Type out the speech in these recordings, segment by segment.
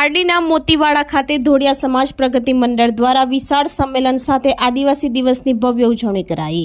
પારડીના મોતીવાડા ખાતે ધોળિયા સમાજ પ્રગતિ મંડળ દ્વારા વિશાળ સંમેલન સાથે આદિવાસી દિવસની ભવ્ય ઉજવણી કરાઈ.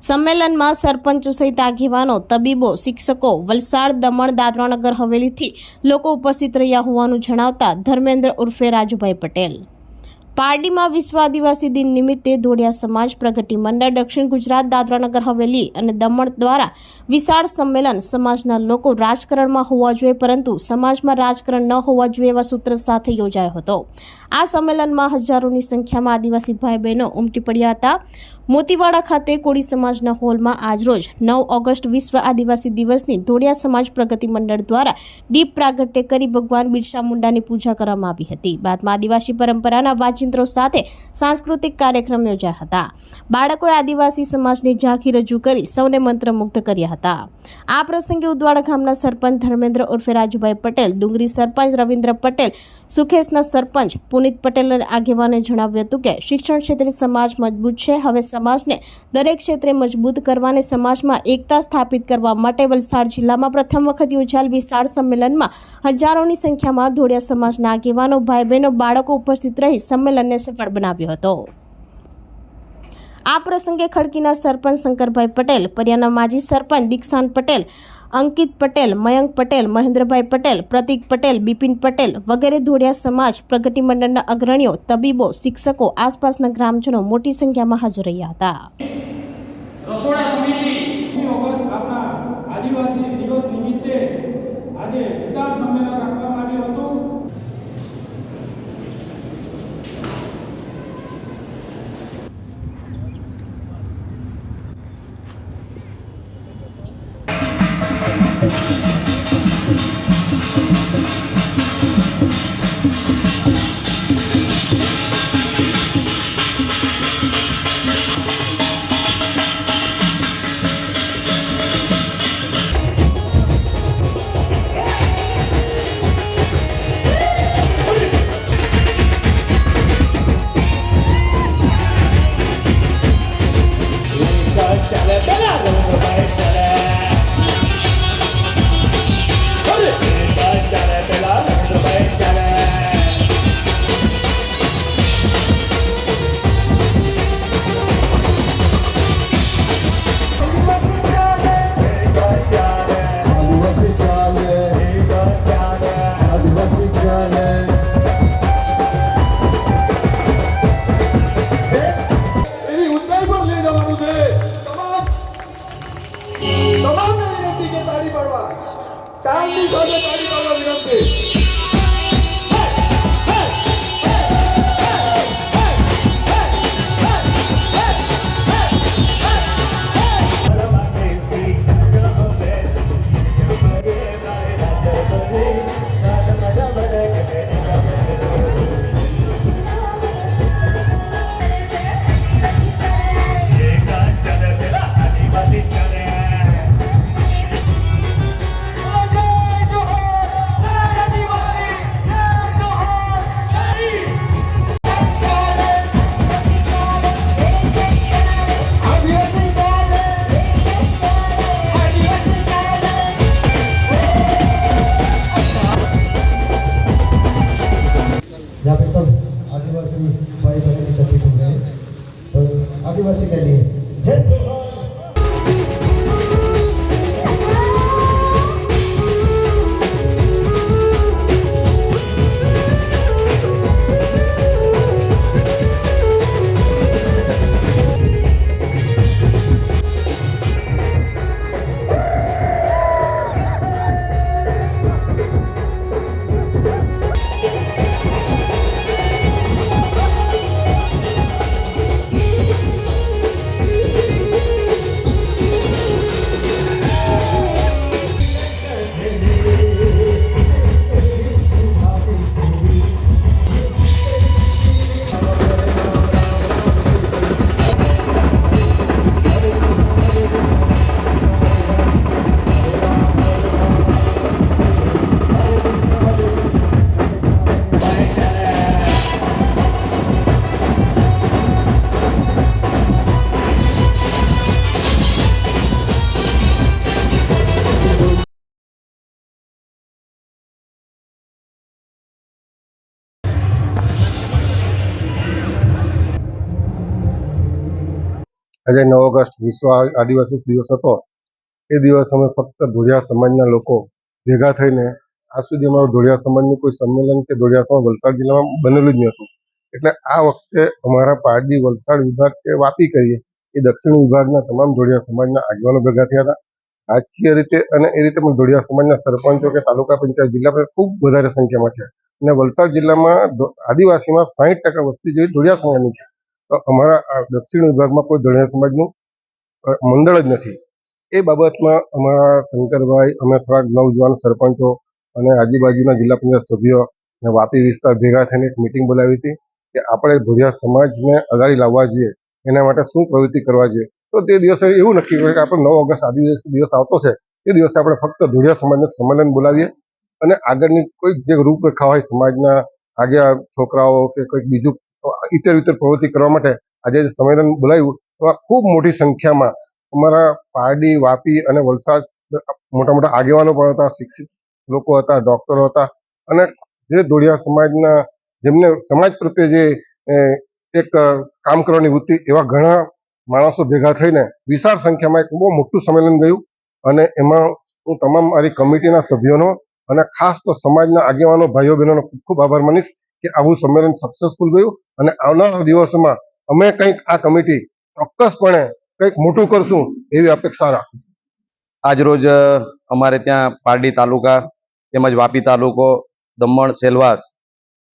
સંમેલનમાં સરપંચો સહિત આગેવાનો, તબીબો, શિક્ષકો, વલસાડ, દમણ, દાદરાનગર, હવેલીથી લોકો ઉપસ્થિત રહ્યા હોવાનું જણાવતા ધર્મેન્દ્ર ઉર્ફે રાજુભાઈ પટેલ પારડીમાં વિશ્વ આદિવાસી દિન નિમિત્તે ધોળિયા સમાજ પ્રગતિ મંડળ દક્ષિણ ગુજરાત દાદરાનગર હવેલી અને દમણ દ્વારા વિશાળ સંમેલન સમાજના લોકો રાજકારણમાં હોવા જોઈએ, પરંતુ સમાજમાં રાજકારણ ન હોવા જોઈએ એવા સૂત્ર સાથે યોજાયો હતો. આ સંમેલનમાં હજારોની સંખ્યામાં આદિવાસી ભાઈ બહેનો ઉમટી પડ્યા હતા. મોતીવાડા ખાતે કોળી સમાજના હોલમાં આજરોજ નવ ઓગસ્ટ વિશ્વ આદિવાસી દિવસની ધોળિયા સમાજ પ્રગતિ મંડળ દ્વારા દીપ પ્રાગટ્ય કરી ભગવાન બિરસા મુંડાની પૂજા કરવામાં આવી હતી. બાદમાં આદિવાસી પરંપરાના વાચિંત્રો સાથે સાંસ્કૃતિક કાર્યક્રમ યોજાયા હતા. બાળકોએ આદિવાસી સમાજની ઝાંખી રજૂ કરી સૌને મંત્રમુગ્ધ કર્યા હતા. આ પ્રસંગે ઉદવાડા ગામના સરપંચ ધર્મેન્દ્ર ઉર્ફે રાજુભાઈ પટેલ, ડુંગરી સરપંચ રવિન્દ્ર પટેલ, સુખેશના સરપંચ પુનિત પટેલ અને આગેવાને જણાવ્યું હતું કે શિક્ષણ ક્ષેત્રે સમાજ મજબૂત છે. હવે સમાજને દરેક ક્ષેત્રે મજબૂત કરવા અને સમાજમાં એકતા સ્થાપિત કરવા માટે વલસાડ જિલ્લામાં પ્રથમ વખત યોજાયેલ વિશાળ સંમેલનમાં હજારોની સંખ્યામાં ધોળિયા સમાજના આગેવાનો ભાઈ બહેનો બાળકો ઉપસ્થિત રહી સંમેલનને સફળ બનાવ્યો હતો. આ પ્રસંગે ખડકીના સરપંચ શંકરભાઈ પટેલ, પરિયાના માજી સરપંચ દીક્ષાંત પટેલ, અંકિત પટેલ, મયંક પટેલ, મહેન્દ્રભાઈ પટેલ, પ્રતિક પટેલ, બિપિન પટેલ વગેરે ધોળિયા સમાજ પ્રગતિ મંડળના અગ્રણીઓ, તબીબો, શિક્ષકો, આસપાસના ગ્રામજનો મોટી સંખ્યામાં હાજર રહ્યા હતા. આદિવાસી દિવસ નિમિત્તે આજે સંમેલન তার বিষয়ে কার্যক্রম বিরুদ্ধে Gentle. આજે નવ ઓગસ્ટ વિશ્વ આદિવાસી દિવસ હતો. એ દિવસ અમે ફક્ત ધોળિયા સમાજના લોકો ભેગા થઈને આજ સુધી અમારું ધોળિયા સમાજનું કોઈ સંમેલન કે ધોળિયા સમાજ વલસાડ જિલ્લામાં બનેલું જ નહોતું. એટલે આ વખતે અમારા પારડી વલસાડ વિભાગ કે વાપી કરીએ એ દક્ષિણ વિભાગના તમામ ધોળિયા સમાજના આગેવાનો ભેગા થયા હતા. રાજકીય રીતે અને એ રીતે પણ ધોળિયા સમાજના સરપંચો કે તાલુકા પંચાયત જિલ્લા પર ખૂબ વધારે સંખ્યામાં છે. અને વલસાડ જિલ્લામાં આદિવાસીમાં સાહીઠ ટકા વસ્તી જેવી ધોળિયા સમાજની છે. અમારા દક્ષિણ વિભાગમાં કોઈ ધોળિયા સમાજનું મંડળ જ નથી. એ બાબતમાં અમારા શંકરભાઈ, અમે થોડાક નવજવાન સરપંચો અને આજુબાજુના જિલ્લા પંચાયત સભ્યો અને વાપી વિસ્તાર ભેગા થઈને એક મિટિંગ બોલાવી હતી કે આપણે ધોળિયા સમાજને અગાડી લાવવા જોઈએ, એના માટે શું પ્રવૃત્તિ કરવા જોઈએ. તો તે દિવસે એવું નક્કી કર્યું કે આપણે નવ ઓગસ્ટ આદિવાસી દિવસ આવતો છે તે દિવસે આપણે ફક્ત ધોળિયા સમાજનું સંમેલન બોલાવીએ અને આગળની કોઈ જે રૂપરેખા હોય સમાજના આગળ છોકરાઓ કે કંઈક બીજું ઇતર ઇતર પ્રવૃત્તિ કરવા માટે આજે સંમેલન બોલાવ્યું એમાં ખૂબ મોટી સંખ્યામાં અમારા પારડી, વાપી અને વલસાડ મોટા મોટા આગેવાનો પણ હતા, શિક્ષિત લોકો હતા, ડોક્ટરો હતા અને જે ધોળિયા સમાજના, જેમને સમાજ પ્રત્યે જે એક કામ કરવાની વૃત્તિ, એવા ઘણા માણસો ભેગા થઈને વિશાળ સંખ્યામાં એક બહુ મોટું સંમેલન ગયું અને એમાં હું તમામ મારી કમિટીના સભ્યોનો અને ખાસ તો સમાજના આગેવાનો, ભાઈઓ બહેનોનો ખૂબ ખૂબ આભાર માનીશ. કે આવું સંમેલન સક્સેસફુલ ગયું અને આવનારા દિવસોમાં અમે કંઈક આ કમિટી ચોક્કસપણે કંઈક મોટું કરશું એવી અપેક્ષા રાખું છું. આજરોજ અમારે ત્યાં પારડી તાલુકા તેમજ વાપી તાલુકો, દમણ, સેલવાસ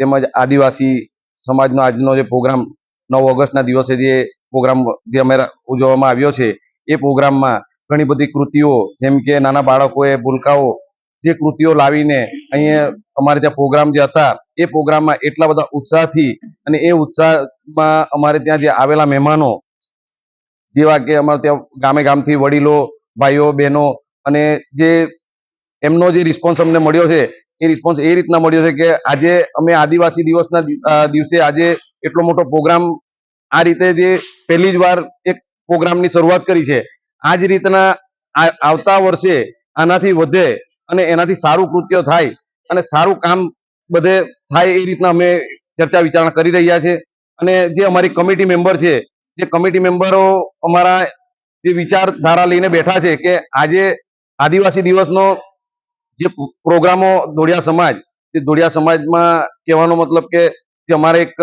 તેમજ આદિવાસી સમાજનો આજનો જે પ્રોગ્રામ નવ ઓગસ્ટના દિવસે જે પ્રોગ્રામ જે અમે ઉજવવામાં આવ્યો છે, એ પ્રોગ્રામમાં ઘણી બધી કૃતિઓ જેમ કે નાના બાળકોએ ભૂલકાઓ જે કૃતિઓ લાવીને અહીંયા અમારે ત્યાં પ્રોગ્રામ જે હતા, એ પ્રોગ્રામમાં એટલા બધા ઉત્સાહથી અને એ ઉત્સાહમાં અમારે ત્યાં જે આવેલા મહેમાનો, જેવા કે અમારે ત્યાં ગામે ગામથી વડીલો, ભાઈઓ, બહેનો અને જે એમનો જે રિસ્પોન્સ અમને મળ્યો છે, એ રિસ્પોન્સ એ રીતના મળ્યો છે કે આજે અમે આદિવાસી દિવસના દિવસે આજે એટલો મોટો પ્રોગ્રામ આ રીતે જે પહેલી જ વાર એક પ્રોગ્રામની શરૂઆત કરી છે. આ જ રીતના આવતા વર્ષે આનાથી વધે અને એનાથી સારું કૃત્ય થાય અને સારું કામ બધે થાય એ રીતના અમે ચર્ચા વિચારણા કરી રહ્યા છે. અને જે અમારી કમિટી મેમ્બર છે, જે કમિટી મેમ્બરો અમારા જે વિચારધારા લઈને બેઠા છે કે આજે આદિવાસી દિવસનો જે પ્રોગ્રામો દોડિયા સમાજ તે દોડિયા સમાજમાં કહેવાનો મતલબ કે જે અમારે એક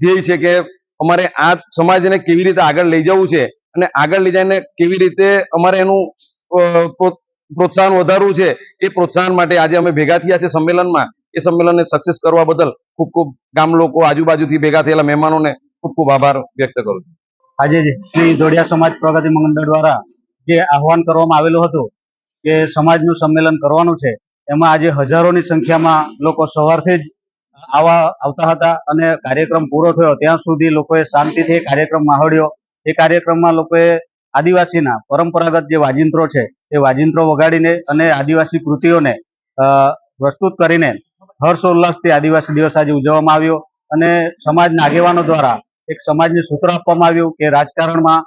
ધ્યેય છે કે અમારે આ સમાજને કેવી રીતે આગળ લઈ જવું છે અને આગળ લઈ જઈને કેવી રીતે અમારે એનું પ્રોત્સાહન વધારવું છે, એ પ્રોત્સાહન માટે આજે અમે ભેગા થયા છે સંમેલનમાં. એ સંમેલનને સક્સેસ કરવા બદલ ખૂબ ખૂબ ગામ લોકો આજુબાજુથી ભેગા થયેલા મહેમાનોને ખૂબ ખૂબ આભાર વ્યક્ત કરું છું. આજે શ્રી દોડિયા સમાજ પ્રગતિ મંડળ દ્વારા જે આહવાન કરવામાં આવેલું હતું, કે સમાજનું સંમેલન કરવાનું છે, એમાં આજે હજારોની સંખ્યામાં લોકો સવારથી જ આવા આવતા હતા અને કાર્યક્રમ પૂરો થયો. ત્યાં સુધી લોકોએ શાંતિથી કાર્યક્રમ માહોળ્યો એ કાર્યક્રમમાં લોકોએ આદિવાસીના પરંપરાગત જે વાજિંત્રો છે એ વાજિંત્રો વગાડીને અને આદિવાસી કૃતિઓને પ્રસ્તુત કરીને હર્ષોલ્લાસથી આદિવાસી દિવસ આજે ઉજવવામાં આવ્યો અને સમાજના આગેવાનો દ્વારા એક સમાજને સૂત્ર આપવામાં આવ્યું કે રાજકારણમાં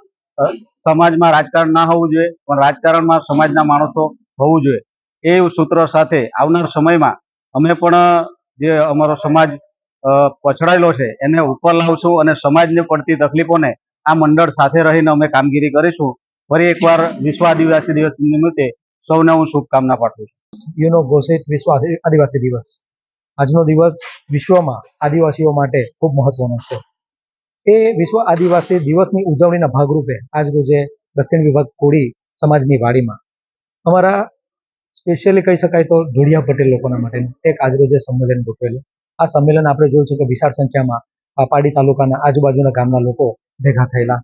સમાજમાં રાજકારણ ના હોવું જોઈએ, પણ રાજકારણમાં સમાજના માણસો હોવું જોઈએ. એ સૂત્ર સાથે આવનાર સમયમાં અમે પણ જે અમારો સમાજ પછડાયેલો છે, એને ઉપર લાવશું અને સમાજને પડતી તકલીફોને આ મંડળ સાથે રહીને અમે કામગીરી કરીશું. ફરી એકવાર વિશ્વ આદિવાસી દિવસ નિમિત્તે સૌને હું શુભકામના પાઠવું છું. યુનો ઘોષિત વિશ્વ આદિવાસી દિવસ. આજનો દિવસ વિશ્વમાં આદિવાસીઓ માટે ખૂબ મહત્વનો છે. એ વિશ્વ આદિવાસી દિવસની ઉજવણીના ભાગરૂપે આજરોજે દક્ષિણ વિભાગ કોળી સમાજની વાડીમાં. અમારા સ્પેશિયલી કહી શકાય તો ઢોળિયા પટેલ લોકોના માટેનું એક આજરોજે સંમેલન ગોઠવેલું. આ સંમેલન આપણે જોયું છે કે વિશાળ સંખ્યામાં પાડી તાલુકાના આજુબાજુના ગામના લોકો ભેગા થયેલા.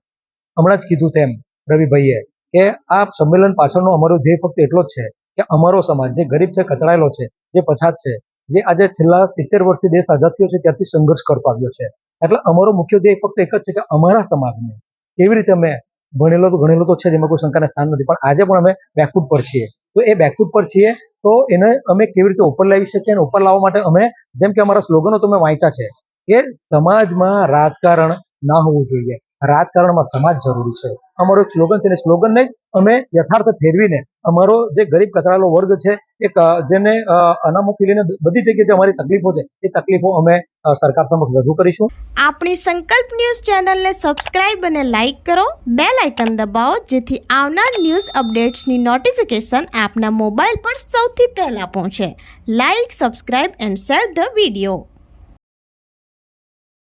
હમણાં જ કીધું તેમ રવિભાઈએ, કે આ સંમેલન પાછળનો અમારો ધ્યેય ફક્ત એટલો જ છે કે અમારો સમાજ જે ગરીબ છે, કચડાયેલો છે, જે પછાત છે, જે આજે છેલ્લા સિત્તેર વર્ષથી દેશ આઝાદ થયો છે, ત્યારથી સંઘર્ષ કરતો આવ્યો છે. એટલે અમારો મુખ્ય ધ્યેય ફક્ત એક જ છે કે અમારા સમાજને કેવી રીતે અમે ભણેલો તો, ગણેલો તો છે, જેમાં કોઈ શંકાને સ્થાન નથી, પણ આજે પણ અમે બેકફૂટ પર છીએ. તો એ બેકફૂટ પર છીએ, તો એને અમે કેવી રીતે ઉપર લાવી શકીએ અને ઉપર લાવવા માટે અમે, જેમ કે અમારા સ્લોગનો તમે વાંચ્યા છે, કે સમાજમાં રાજકારણ ના હોવું જોઈએ. રાજકારણમાં સમાજ જરૂરી છે. અમારો એક સ્લોગન છે. ને સ્લોગનને જ અમે યથાર્થ ફેરવીને અમારો જે ગરીબ કચડાયેલો વર્ગ છે, એક જેને અનામતથી લઈને બધી જગ્યાએ અમારી તકલીફો છે, એ તકલીફો અમે સરકાર સમક્ષ રજૂ કરીશું. આપણી સંકલ્પ ન્યૂઝ ચેનલને સબસ્ક્રાઇબ અને લાઇક કરો. બે લાઇકન દબાવો, જેથી આવનાર ન્યૂઝ અપડેટ્સની નોટિફિકેશન આપના મોબાઈલ પર સૌથી પહેલાં પહોંચે. Like, subscribe and share the video.